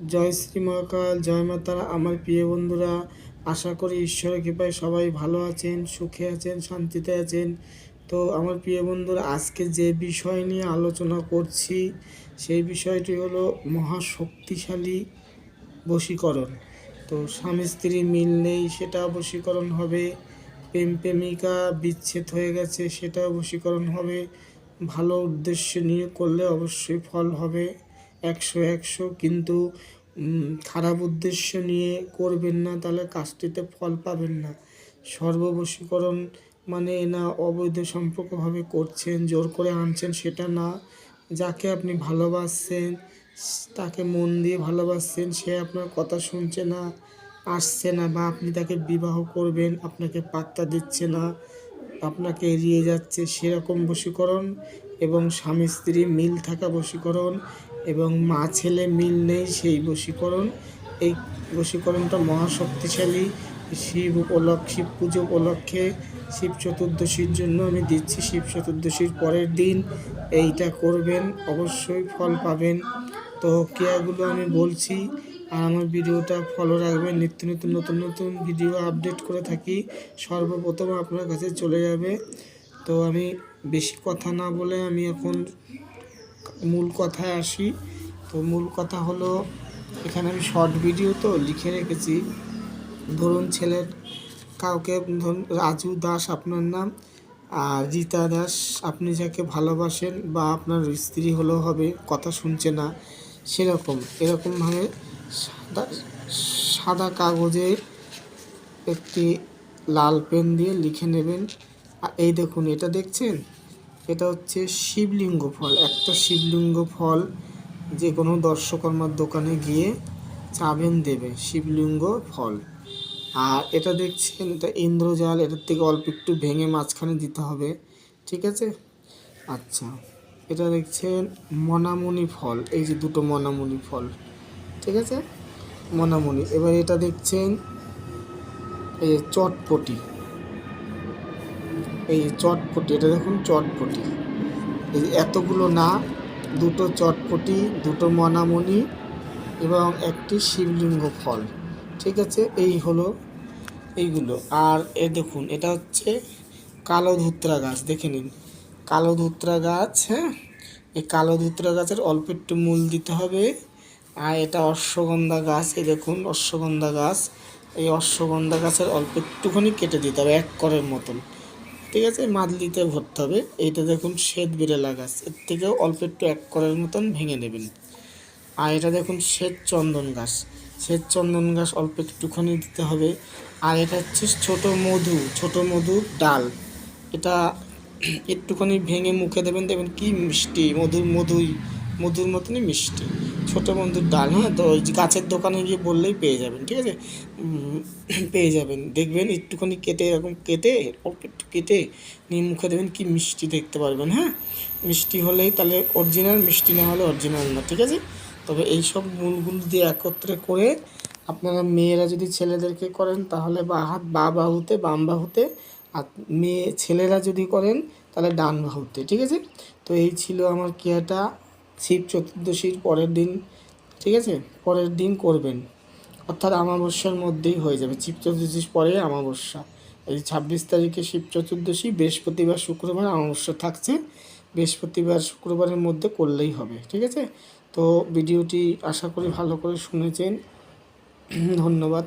জয় শ্রী মহাকাল জয় মাতারা। আমার প্রিয় বন্ধুরা, আশা করি ঈশ্বরের কৃপায় সবাই ভালো আছেন, সুখে আছেন, শান্তিতে আছেন। তো আমার প্রিয় বন্ধুরা, আজকে যে বিষয় নিয়ে আলোচনা করছি, সেই বিষয়টি হলো মহাশক্তিশালী বশীকরণ। তো স্বামী স্ত্রী মিল নেই, সেটা বশীকরণ হবে। প্রেম প্রেমিকা বিচ্ছেদ হয়ে গেছে, সেটাও বশীকরণ হবে। ভালো উদ্দেশ্য নিয়ে করলে অবশ্যই ফল হবে। একশো একশো কিন্তু খারাপ উদ্দেশ্য নিয়ে করবেন না, তাহলে কাজটিতে ফল পাবেন না। সর্ববশীকরণ মানে না অবৈধ সম্পর্কভাবে করছেন, জোর করে আনছেন সেটা না। যাকে আপনি ভালোবাসছেন, তাকে মন দিয়ে ভালোবাসছেন, সে আপনার কথা শুনছে না, আসছে না বা আপনি তাকে বিবাহ করবেন, আপনাকে পাত্তা দিচ্ছে না, আপনাকে এড়িয়ে যাচ্ছে, সেরকম বশীকরণ এবং স্বামী স্ত্রী মিল থাকা বশীকরণ এবং মা ছেলে মিল নেই সেই বশীকরণ। এই বশীকরণটা মহাশক্তিশালী। শিব উপলক্ষ শিব পুজো উপলক্ষে শিব চতুর্দশীর জন্য আমি দিচ্ছি। শিব চতুর্দশীর পরের দিন এইটা করবেন, অবশ্যই ফল পাবেন। তো ক্রিয়াগুলো আমি বলছি আর আমার ভিডিওটা ফলো রাখবেন। নিত্য নতুন নতুন নতুন ভিডিও আপডেট করে থাকি। সর্বপ্রথম আপনার কাছে চলে যাবে। তো আমি বেশি কথা না বলে আমি এখন মূল কথায় আসি। তো মূল কথা হলো, এখানে আমি শর্ট ভিডিও তো লিখে রেখেছি। ধরুন ছেলের কাউকে, ধরুন রাজু দাস আপনার নাম, আর রীতা দাস, আপনি যাকে ভালোবাসেন বা আপনার স্ত্রী হলেও হবে, কথা শুনছে না, সেরকম। এরকমভাবে সাদা সাদা কাগজে একটি লাল পেন দিয়ে লিখে নেবেন। এই দেখুন, এটা দেখছেন? এটা হচ্ছে শিবলিঙ্গ ফল। একটা শিবলিঙ্গ ফল যে কোনো দর্শকর্মার দোকানে গিয়ে চাবেন দেবে, শিবলিঙ্গ ফল। আর এটা দেখছেন, এটা ইন্দ্রজাল, এটার থেকে অল্প একটু ভেঙে মাঝখানে দিতে হবে, ঠিক আছে? আচ্ছা এটা দেখছেন মনামণি ফল, এই যে দুটো মনামণি ফল, ঠিক আছে? মনামণি, এবার এটা দেখছেন এই চটপটি। এই চটপটি, এটা দেখুন চটপটি। এই এতগুলো না, দুটো চটপটি, দুটো মনামণি এবং একটি শিবলিঙ্গ ফল, ঠিক আছে? এই হলো এইগুলো। আর এ দেখুন, এটা হচ্ছে কালো ধুত্রা গাছ, দেখে নিন। কালো ধুত্রা গাছ হ্যাঁ? এই কালো ধুত্রা গাছের অল্প একটু মূল দিতে হবে। আর এটা অশ্বগন্ধা গাছ, এই দেখুন, অশ্বগন্ধা গাছ। এই অশ্বগন্ধা গাছের অল্প একটুখানি কেটে দিতে হবে, এক করের মতন। ঠিক আছে, মাদলিতে ভরতে হবে। এইটা দেখুন শ্বেত বিড়ালা গাছ এর থেকেও অল্প একটু এক করের মতন ভেঙে নেবেন। আর এটা দেখুন শ্বেত চন্দন গাছ। শ্বেত চন্দন গাছ অল্প একটুখানি দিতে হবে। আর এটা হচ্ছে ছোট মধু, ছোট মধুর ডাল। এটা একটুখানি ভেঙে মুখে দেবেন। দেখবেন কি মিষ্টি, মধুর মধুই, মধুর মতনই মিষ্টি। ছোট মধুর ডাল হ্যাঁ তো ওই গাছের দোকানে গিয়ে বললেই পেয়ে যাবেন, ঠিক আছে? পেয়ে যাবেন। দেখবেন একটুখানি কেটে, এরকম কেটে, অল্প একটু কেটে নিয়ে মুখে দেবেন, কি মিষ্টি দেখতে পারবেন হ্যাঁ? মিষ্টি হলেই তাহলে অরিজিনাল মিষ্টি না হলে অরিজিনাল না, ঠিক আছে? তবে এই সব মূলগুলো দিয়ে একত্রে করে আপনারা মেয়েরা যদি ছেলেদেরকে করেন, তাহলে বা হাত বা বাহুতে, বাম বাহুতে, আর মেয়ে ছেলেরা যদি করেন, তাহলে ডান বাহুতে, ঠিক আছে? তো এই ছিল আমার ক্রিয়াটা শিব চতুর্দশীর পরের দিন, ঠিক আছে? পরের দিন করবেন। অর্থাৎ আমাবস্যার মধ্যেই হয়ে যাবে। শিব চতুর্দশীর পরে আমাবস্যা এই ছাব্বিশ তারিখে শিব চতুর্দশী, বৃহস্পতিবার, শুক্রবার আমাবস্যা থাকছে। বৃহস্পতিবার, শুক্রবারের মধ্যে করলেই হবে, ঠিক আছে? তো ভিডিওটি আশা করি ভালো করে শুনেছেন। ধন্যবাদ।